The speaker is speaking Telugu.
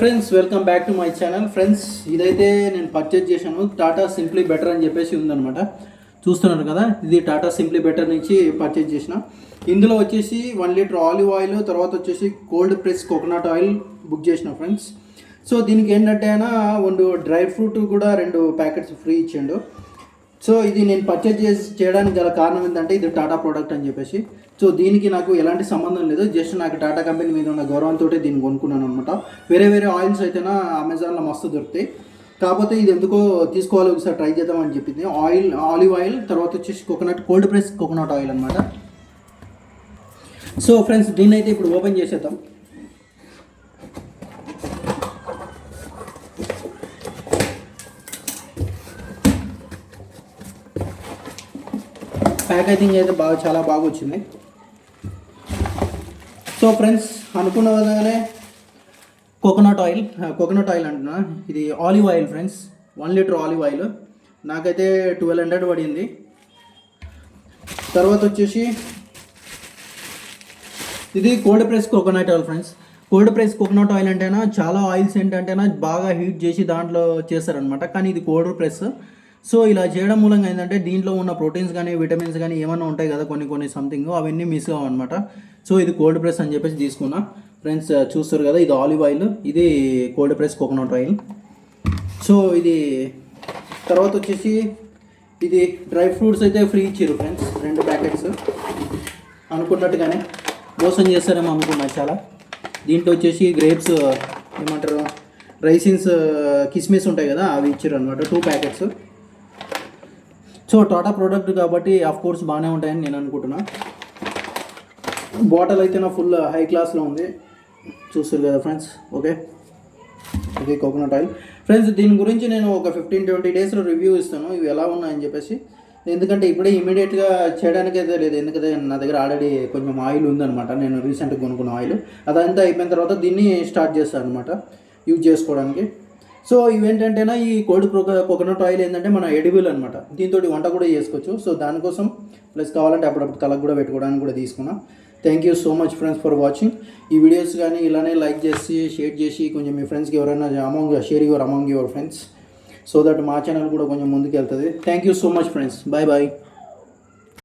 Friends welcome back to my channel friends ఇదైతే నేను పర్చేజ్ చేశాను. టాటా సింప్లీ బెటర్ అని చెప్పేసి ఉందనమాట చూస్తున్నారు కదా? ఇది టాటా సింప్లీ బెటర్ నుంచి పర్చేజ్ చేసిన. ఇందులో వచ్చేసి వన్ లీటర్ ఆలివ్ ఆయిల్ తర్వాత వచ్చేసి cold press coconut oil book చేసిన ఫ్రెండ్స్ సో దీనికి ఏంటంటే అయినా రెండు డ్రై ఫ్రూట్ కూడా రెండు ప్యాకెట్స్ ఫ్రీ ఇచ్చిండు. సో ఇది నేను పర్చేజ్ చేసి చేయడానికి గల కారణం ఏంటంటే ఇది టాటా ప్రోడక్ట్ అని చెప్పేసి. సో దీనికి నాకు ఎలాంటి సంబంధం లేదు. జస్ట్ నాకు టాటా కంపెనీ మీద ఉన్న గౌరవంతో దీన్ని కొనుక్కున్నాను అనమాట వేరే వేరే ఆయిల్స్ అయితేనా అమెజాన్లో మస్తు దొరుకుతాయి. కాకపోతే ఇది ఎందుకో తీసుకోవాలి ఒకసారి ట్రై చేద్దామని చెప్పింది. ఆయిల్ ఆలివ్ ఆయిల్ తర్వాత వచ్చేసి coconut cold press coconut oil అనమాట సో ఫ్రెండ్స్ దీన్ని అయితే ఇప్పుడు ఓపెన్ చేసేద్దాం. ప్యాకేజింగ్ అయితే బాగా చాలా బాగా వచ్చింది సో ఫ్రెండ్స్ అనుకున్న విధంగానే కోకోనట్ ఆయిల్ కోకోనట్ ఆయిల్ అంటున్నా. ఇది olive oil friends one litre olive oil. నాకైతే ట్వెల్వ్ హండ్రెడ్ పడింది. తర్వాత వచ్చేసి ఇది cold press coconut oil friends. Cold press coconut oil అంటేనా చాలా ఆయిల్స్ ఏంటంటేనా బాగా హీట్ చేసి దాంట్లో చేస్తారనమాట కానీ ఇది కోల్డ్ ప్రెస్. సో ఇలా చేయడం మూలంగా ఏంటంటే దీంట్లో ఉన్న ప్రోటీన్స్ కానీ విటమిన్స్ కానీ ఏమైనా ఉంటాయి కదా కొన్ని కొన్ని సంథింగ్ అవన్నీ మిస్ కావన్నమాట. సో ఇది కోల్డ్ ప్రెస్ అని చెప్పేసి తీసుకున్నా. ఫ్రెండ్స్ చూస్తారు కదా ఇది ఆలివ్ ఆయిల్ ఇది cold press coconut oil so ఇది తర్వాత వచ్చేసి ఇది డ్రై ఫ్రూట్స్ అయితే ఫ్రీ ఇచ్చారు ఫ్రెండ్స్ రెండు ప్యాకెట్స్ అనుకున్నట్టుగానే మోసం చేస్తారేమో అనుకున్నా చాలా. దీంట్లో వచ్చేసి గ్రేప్స్ ఏమంటారు రైసిన్స్ కిస్మిస్ ఉంటాయి కదా అవి ఇచ్చారు అనమాట two packets so Tata product కాబట్టి ఆఫ్ కోర్స్ బాగానే ఉంటాయని నేను అనుకుంటున్నా. బాటిల్ అయితే నా ఫుల్ హై క్లాస్లో ఉంది. చూస్తారు కదా ఫ్రెండ్స్ ఓకే ఇది కోకోనట్ ఆయిల్ ఫ్రెండ్స్ దీని గురించి నేను ఒక ఫిఫ్టీన్ ట్వంటీ డేస్లో రివ్యూ ఇస్తాను. ఇవి ఎలా ఉన్నాయని చెప్పేసి. ఎందుకంటే ఇప్పుడే ఇమీడియట్గా చేయడానికి అయితే లేదు. ఎందుకంటే నా దగ్గర ఆల్రెడీ కొంచెం ఆయిల్ ఉందనమాట నేను రీసెంట్గా కొనుక్కున్న ఆయిల్ అదంతా అయిపోయిన తర్వాత దీన్ని స్టార్ట్ చేస్తాను అనమాట యూజ్ చేసుకోవడానికి. సో ఇవేంటంటేనా ఈ కోల్డ్ కోకోనట్ ఆయిల్ ఏంటంటే మన ఎడిబుల్ అనమాట దీంతో వంట కూడా చేసుకోవచ్చు. సో దానికోసం ప్లస్ కావాలంటే అప్పుడప్పుడు తలకు కూడా పెట్టుకోవడానికి కూడా తీసుకున్నాం. Thank you so much friends for watching ఈ వీడియోస్ కానీ ఇలానే లైక్ చేసి షేర్ చేసి కొంచెం మీ ఫ్రెండ్స్కి ఎవరైనా amount share your amount your friends so that మా ఛానల్ కూడా కొంచెం ముందుకు వెళ్తుంది thank you so much friends bye bye